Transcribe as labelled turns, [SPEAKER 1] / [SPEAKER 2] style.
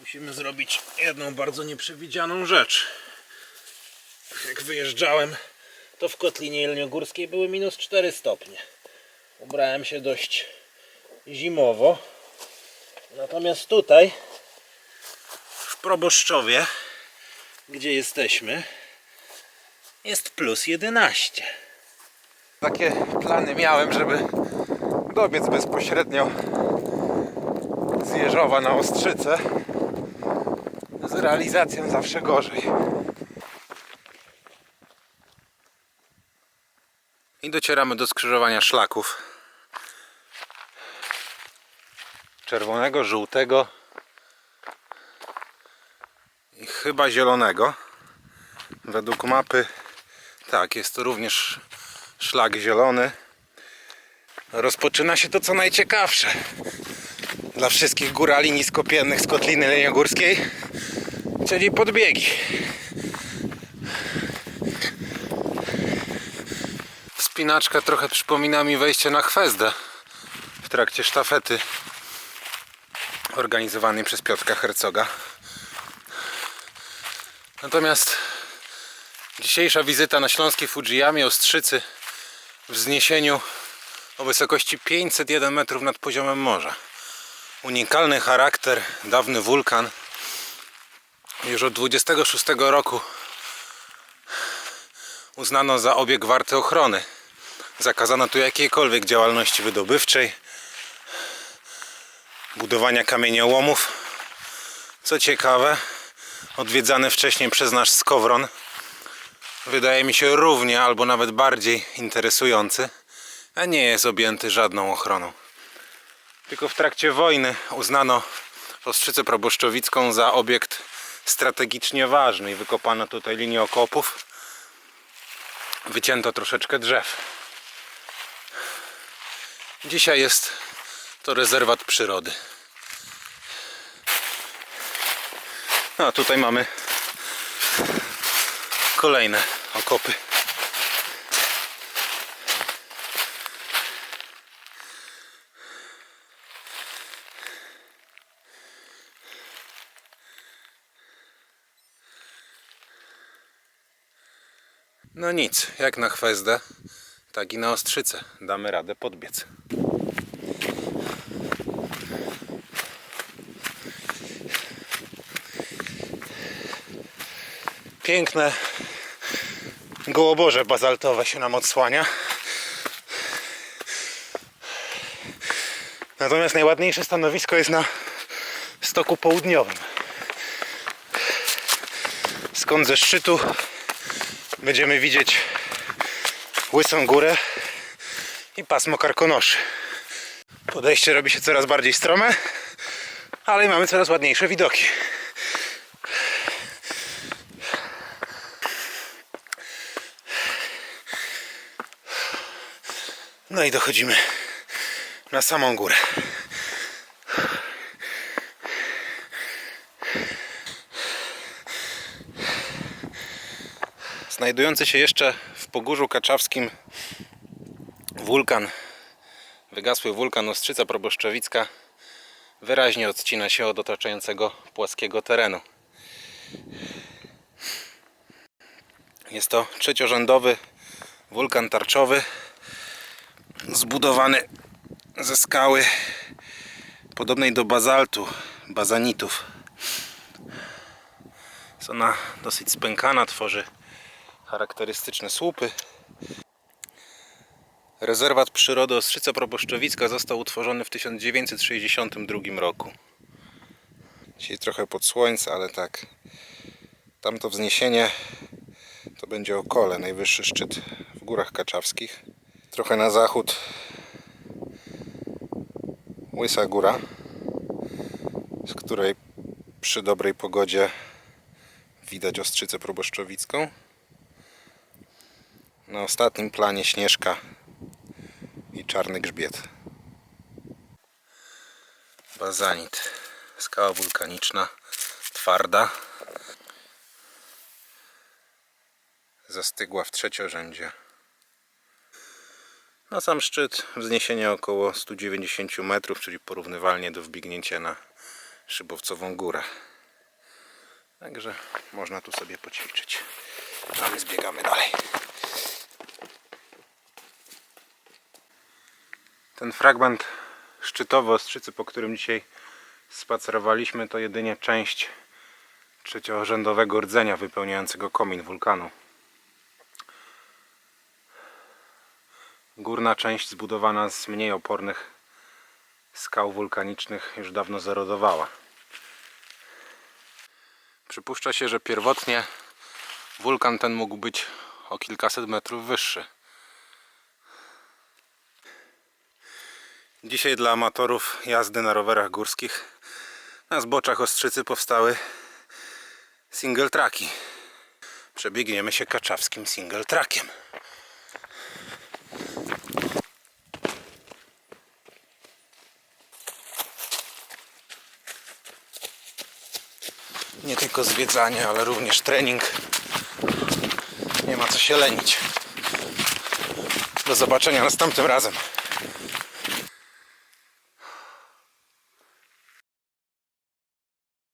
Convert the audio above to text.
[SPEAKER 1] musimy zrobić jedną bardzo nieprzewidzianą rzecz. Jak wyjeżdżałem, to w Kotlinie Jelniogórskiej były minus 4 stopnie. Ubrałem się dość zimowo. Natomiast tutaj, w Proboszczowie, gdzie jesteśmy, jest plus 11.
[SPEAKER 2] Takie plany miałem, żeby dobiec bezpośrednio z Jeżowa na Ostrzycę. Z realizacją zawsze gorzej. I docieramy do skrzyżowania szlaków. Czerwonego, żółtego i chyba zielonego. Według mapy tak, jest to również szlak zielony. Rozpoczyna się to co najciekawsze dla wszystkich górali niskopiennych z Kotliny Leniogórskiej, czyli podbiegi. Wspinaczka trochę przypomina mi wejście na chwezdę w trakcie sztafety organizowanej przez Piotrka Hercoga. Natomiast Dzisiejsza wizyta na śląskiej Fujiyamie Ostrzycy w wzniesieniu o wysokości 501 metrów nad poziomem morza. Unikalny charakter, dawny wulkan. Już od 26 roku uznano za obiekt warty ochrony. Zakazano tu jakiejkolwiek działalności wydobywczej, budowania kamieniołomów. Co ciekawe, odwiedzany wcześniej przez nasz Skowron wydaje mi się równie albo nawet bardziej interesujący, a nie jest objęty żadną ochroną. Tylko w trakcie wojny uznano Ostrzycę Proboszczowicką za obiekt strategicznie ważny i wykopano tutaj linię okopów. Wycięto troszeczkę drzew. Dzisiaj jest to rezerwat przyrody. No, a tutaj mamy kolejne okopy. No nic, jak na chwezdę, tak i na ostrzycę. Damy radę podbiec. Piękne gołoborze bazaltowe się nam odsłania. Natomiast najładniejsze stanowisko jest na stoku południowym. Skąd ze szczytu będziemy widzieć Łysą Górę i pasmo Karkonoszy. Podejście robi się coraz bardziej strome, ale mamy coraz ładniejsze widoki. No i dochodzimy na samą górę. Znajdujący się jeszcze w Pogórzu Kaczawskim wulkan, wygasły wulkan Ostrzyca Proboszczowicka wyraźnie odcina się od otaczającego płaskiego terenu. Jest to trzeciorzędowy wulkan tarczowy zbudowany ze skały podobnej do bazaltu, bazanitów. Jest ona dosyć spękana, tworzy charakterystyczne słupy. Rezerwat przyrody Ostrzyca Proboszczowicka został utworzony w 1962 roku. Dzisiaj trochę pod słońce, ale tak. Tamto wzniesienie to będzie Okole, najwyższy szczyt w Górach Kaczawskich. Trochę na zachód Łysa Góra, z której przy dobrej pogodzie widać Ostrzycę Proboszczowicką. Na ostatnim planie Śnieżka i Czarny Grzbiet. Bazanit. Skała wulkaniczna, twarda. Zastygła w trzeciorzędzie. Na sam szczyt wzniesienie około 190 metrów, czyli porównywalnie do wbiegnięcia na Szybowcową Górę. Także można tu sobie poćwiczyć. A my zbiegamy dalej. Ten fragment szczytowy Ostrzycy, po którym dzisiaj spacerowaliśmy, to jedynie część trzeciorzędowego rdzenia wypełniającego komin wulkanu. Górna część zbudowana z mniej opornych skał wulkanicznych już dawno zerodowała. Przypuszcza się, że pierwotnie wulkan ten mógł być o kilkaset metrów wyższy. Dzisiaj dla amatorów jazdy na rowerach górskich na zboczach Ostrzycy powstały single tracki. Przebiegniemy się kaczawskim single trackiem. Nie tylko zwiedzanie, ale również trening. Nie ma co się lenić. Do zobaczenia następnym razem.